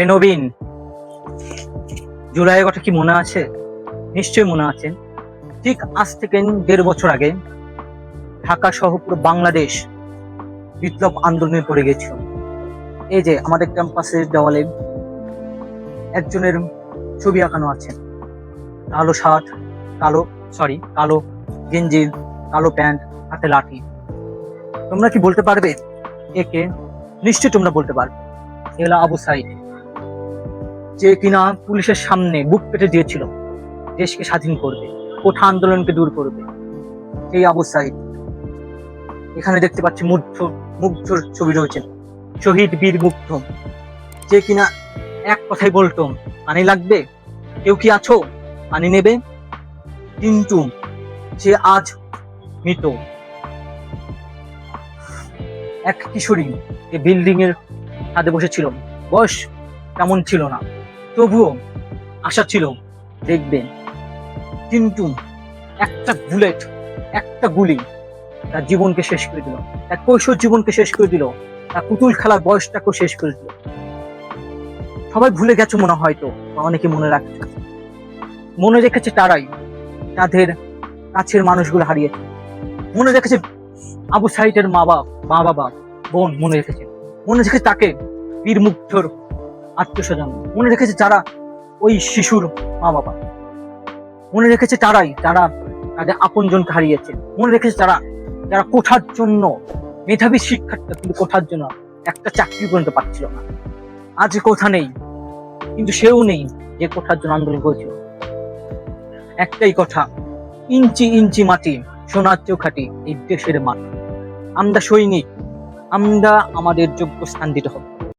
হে নবীন, জুলাইয়ের কথা কি মনে আছে? নিশ্চয়ই মনে আছে। ঠিক আজ থেকে দেড় বছর আগে ঢাকা সহ পুরো বাংলাদেশ বিপ্লব আন্দোলনে পড়ে গেছিল। এই যে আমাদের ক্যাম্পাসের দেওয়ালে একজনের ছবি আঁকানো আছে। কালো শার্ট, কালো সরি কালো গেঞ্জি, কালো প্যান্ট, হাতে লাঠি। তোমরা কি বলতে পারবে? একে নিশ্চয়ই তোমরা বলতে পারবে। এলা আবু সাইদ। যে কিনা পুলিশের সামনে বুক পেটে দিয়েছিল, দেশকে স্বাধীন করবে, কোঠা আন্দোলনকে দূর করবে। সেই সাইদ। এখানে দেখতে পাচ্ছি মুগ্ধ, মুগ্ধর ছবি রয়েছে। শহীদ বীর মুগ্ধ। যে কিনা এক কথাই বলতো, পানি লাগবে? কেউ কি আছো? পানি নেবে? কিন্তু সে আজ মৃত। এক কিশোরী, যে বিল্ডিং এর ছাদে বসেছিল, বয়স তেমন ছিল না। তবুও আশা ছিল, দেখবেন, কিন্তু একটা বুলেট, একটা গুলি তার জীবনকে শেষ করে দিল। তার কৈশোর জীবনকে শেষ করে দিল। তার পুতুল খেলার বয়সটাকেও শেষ করে দিল। সবাই ভুলে গেছে মনে হয়তো বা অনেকে মনে রাখছে? মনে রেখেছে তারাই তাদের কাছের মানুষগুলো হারিয়েছে মনে রেখেছে আবু সাইটের মা বাবা মা বাবা বোন মনে রেখেছে। মনে রেখেছে তাকে বীর মুগ্ধর আত্মীয় স্বজন মনে রেখেছে যারা ওই শিশুর মা বাবা মনে রেখেছে তারাই যারা তাদের আপনজনকে হারিয়েছে। মনে রেখেছে তারা যারা কোঠার জন্য, মেধাবী শিক্ষার্থী, কিন্তু কোঠার জন্য একটা চাকরি পর্যন্ত পাচ্ছিল না। আজ কোথা নেই, কিন্তু সেও নেই যে কোঠার জন্য আন্দোলন করেছিল। একটাই কথা, ইঞ্চি ইঞ্চি মাটি, সোনার চেয়েও খাটি এই দেশের মাটি। আমরা সৈনিক, আমরা আমাদের যোগ্য স্থান দিতে হবে।